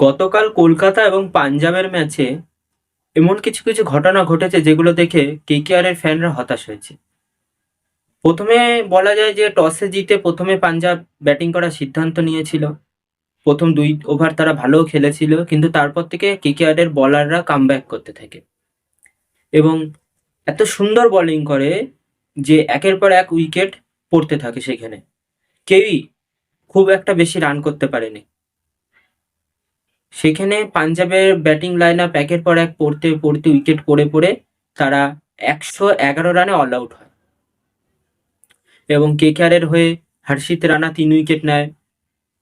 গতকাল কলকাতা এবং পাঞ্জাবের ম্যাচে এমন কিছু কিছু ঘটনা ঘটেছে যেগুলো দেখে কেকেআর এর ফ্যানরা হতাশ হয়েছে। প্রথমে বলা যায় যে টসে জিতে প্রথমে পাঞ্জাব ব্যাটিং করার সিদ্ধান্ত নিয়েছিল। প্রথম দুই ওভার তারা ভালো খেলেছিল, কিন্তু তারপর থেকে কেকেআর এর বলাররা কামব্যাক করতে থাকে। এবং এত সুন্দর বোলিং করে যে একের পর এক উইকেট পড়তে থাকে সেখানে। কেউই খুব একটা বেশি রান করতে পারেনি। সেখানে পাঞ্জাবের ব্যাটিং লাইন আপ একের পর এক পড়তে পড়তে উইকেট পড়ে পড়ে তারা একশো এগারো রানে অল আউট হয়। এবং কেকেআরের হয়ে হর্ষিত রানা তিন উইকেট নেয়,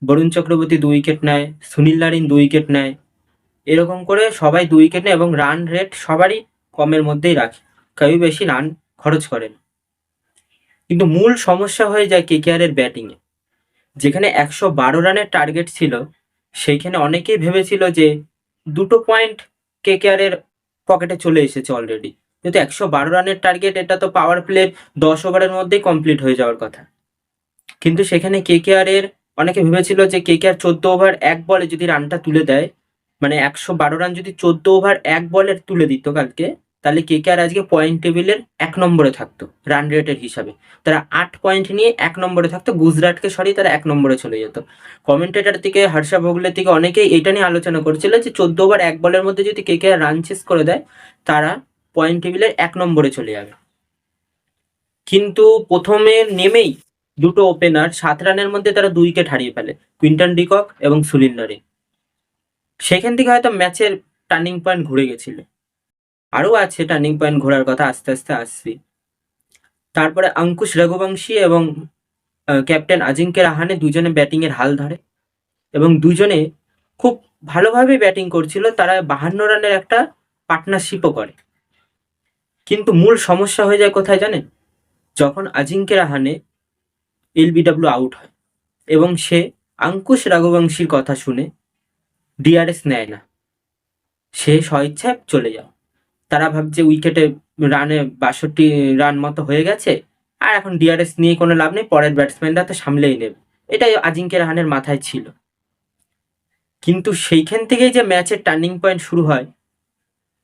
বরুণ চক্রবর্তী দু উইকেট নেয়, সুনীল নারিন দু উইকেট নেয়। এরকম করে সবাই দু উইকেট নেয় এবং রান রেট সবারই কমের মধ্যেই রাখে কেউ বেশি রান খরচ করেন কিন্তু মূল সমস্যা হয়ে যায় কেকেআরের ব্যাটিংয়ে যেখানে একশো বারো রানের টার্গেট ছিল সেইখানে অনেকেই ভেবেছিল যে দুটো পয়েন্ট কে কেকেআরের পকেটে চলে এসেছে অলরেডি যেহেতু একশো বারো রানের টার্গেট এটা তো পাওয়ার প্লের দশ ওভারের মধ্যেই কমপ্লিট হয়ে যাওয়ার কথা। কিন্তু সেখানে কে কেকেআরের অনেকে ভেবেছিল যে কে কেকেআর চোদ্দ ওভার এক বলে যদি রানটা তুলে দেয় মানে একশো বারো রান যদি চোদ্দ ওভার এক বলের তুলে দিত কালকে তাহলে কে কে আর আজকে পয়েন্ট টেবিলের এক নম্বরে থাকতো? রান রেটের হিসাবে। তারা আট পয়েন্ট নিয়ে এক নম্বরে থাকতো, গুজরাটকে সরিয়ে তারা এক নম্বরে চলে যেত। কমেন্টেটার থেকে, হর্ষা ভোগলের থেকে অনেকেই এটা নিয়ে আলোচনা করছিল যে চোদ্দ ওভার এক বলের মধ্যে যদি কে কে রান চেস করে দেয়, তারা পয়েন্ট টেবিলের এক নম্বরে চলে যাবে। কিন্তু প্রথমে নেমেই দুটো ওপেনার সাত রানের মধ্যে তারা দুইকে হারিয়ে ফেলে কুইন্টন ডিকক এবং সুনীল নারিন। সেখান থেকে হয়তো ম্যাচের টার্নিং পয়েন্ট ঘুরে গেছিল। আরও আছে টার্নিং পয়েন্ট ঘোরার কথা আস্তে আস্তে আসছি। তারপরে অঙ্কুশ রঘুবংশী এবং ক্যাপ্টেন আজিঙ্কে রাহানে দুজনে ব্যাটিংয়ের হাল ধরে এবং দুজনে খুব ভালোভাবে ব্যাটিং করছিল। তারা বাহান্ন রানের একটা পার্টনারশিপও করে। কিন্তু মূল সমস্যা হয়ে যায় কোথায় জানেন? যখন আজিঙ্কে রাহানে এলবিডব্লিউ আউট হয় এবং সে অঙ্কুশ রঘুবংশীর কথা শুনে ডিআরএস নেয় না। সে স্বইচ্ছায় চলে যাও। তারা ভাবছে উইকেটে রানে বাষট্টি রান মতো হয়ে গেছে, আর এখন ডিআরএস নিয়ে কোনো লাভ নেই, পরের ব্যাটসম্যানরা তো সামলেই নেবে। এটাই আজিঙ্কে রাহানের মাথায় ছিল। কিন্তু সেইখান থেকেই যে ম্যাচের টার্নিং পয়েন্ট শুরু হয়,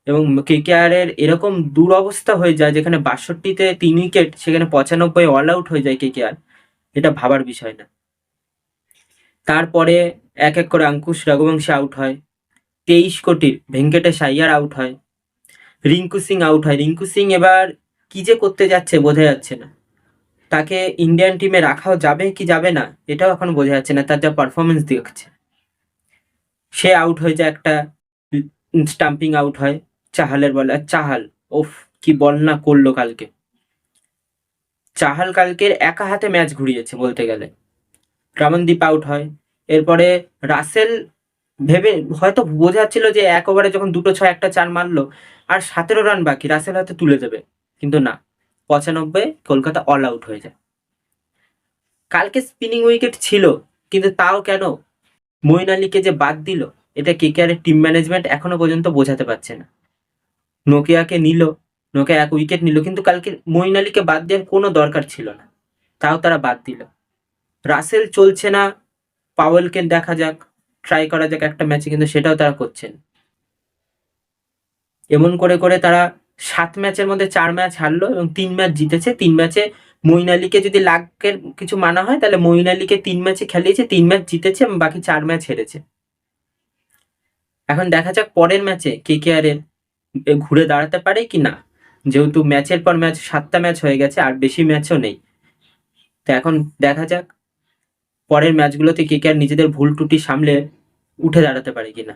এবং কেকেআর এর এরকম দুরবস্থা হয়ে যায়, যেখানে বাষট্টিতে তিন উইকেট সেখানে পঁচানব্বই অল আউট হয়ে যায় কেকেআর এটা ভাবার বিষয় না। তারপরে এক এক করে অঙ্কুশ রঘুবংশী আউট হয়, তেইশ কোটির ভেঙ্কটেশ আইয়ার আউট হয় রিঙ্কু সিং আউট হয়। রিঙ্কু সিং এবার কি যে করতে যাচ্ছে বোঝা যাচ্ছে না। তাকে ইন্ডিয়ান টিমে রাখাও যাবে কি যাবে না, এটাও এখন বোঝা যাচ্ছে না। তার যা পারফরমেন্স দেখছে সে আউট হয়ে যায় একটা স্টাম্পিং আউট হয়। চাহালের বলে, আর চাহাল ওফ কি বল না করল কালকে। চাহাল কালকের একা হাতে ম্যাচ ঘুরিয়েছে বলতে গেলে। রামনদীপ আউট হয়। এরপরে রাসেল ভেবে, হয়তো বোঝা যাচ্ছিল যে এক ওভারে যখন দুটো ছয় একটা চার মারলো আর সতেরো রান বাকি রাসেল হয়তো তুলে দেবে, কিন্তু না। পঁচানব্বই, কলকাতা অল আউট হয়ে যায়। কালকে স্পিনিং উইকেট ছিল, কিন্তু তাও কেন? মইন আলীকে যে বাদ দিল, এটা কে কেকেআর টিম ম্যানেজমেন্ট এখনও পর্যন্ত বোঝাতে পারছে না। নোকিয়াকে নিল, নোকিয়া এক উইকেট নিল, কিন্তু কালকে মঈন আলীকে বাদ দেওয়ার কোনো দরকার ছিল না। তাও তারা বাদ দিল। রাসেল চলছে না পাওয়েলকে দেখা যাক ট্রাই করা যাক একটা ম্যাচে কিন্তু সেটাও তারা করছেন। এমন করে করে তারা সাত ম্যাচের মধ্যে চার ম্যাচ হারলো এবং তিন ম্যাচ জিতেছে। তিন ম্যাচে মঈন আলীকে যদি লাখের কিছু মানা হয়, তাহলে মঈন আলীকে তিন ম্যাচে খেলিয়েছে, তিন ম্যাচ জিতেছে এবং বাকি চার ম্যাচ হেরেছে। এখন দেখা যাক পরের ম্যাচে কে কে আর ঘুরে দাঁড়াতে পারে কি না। যেহেতু ম্যাচের পর ম্যাচ সাতটা ম্যাচ হয়ে গেছে, আর বেশি ম্যাচও নেই। তো এখন দেখা যাক পরের ম্যাচগুলোতে কে কে আর নিজেদের ভুল ত্রুটি সামলে উঠে দাঁড়াতে পারে কিনা